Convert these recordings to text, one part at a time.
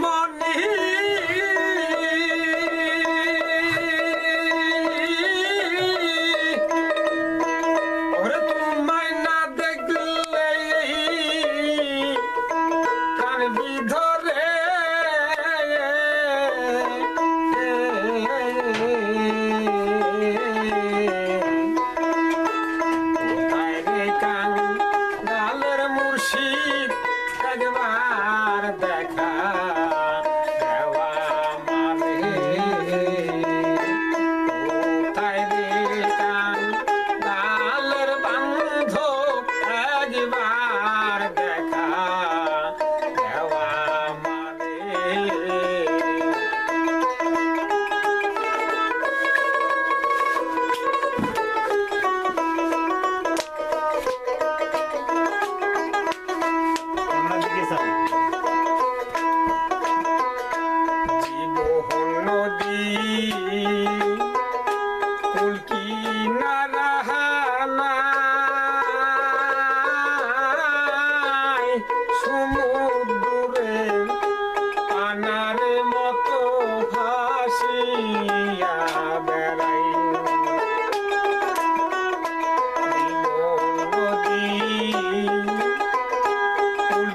মনি। ওরে তোমায় না দেখলে কান বিধরে? কান? গালের মুর্শিদ একবার দেখা।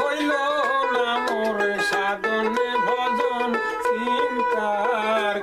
হইল না মোর সাধন ভজন চিন্তার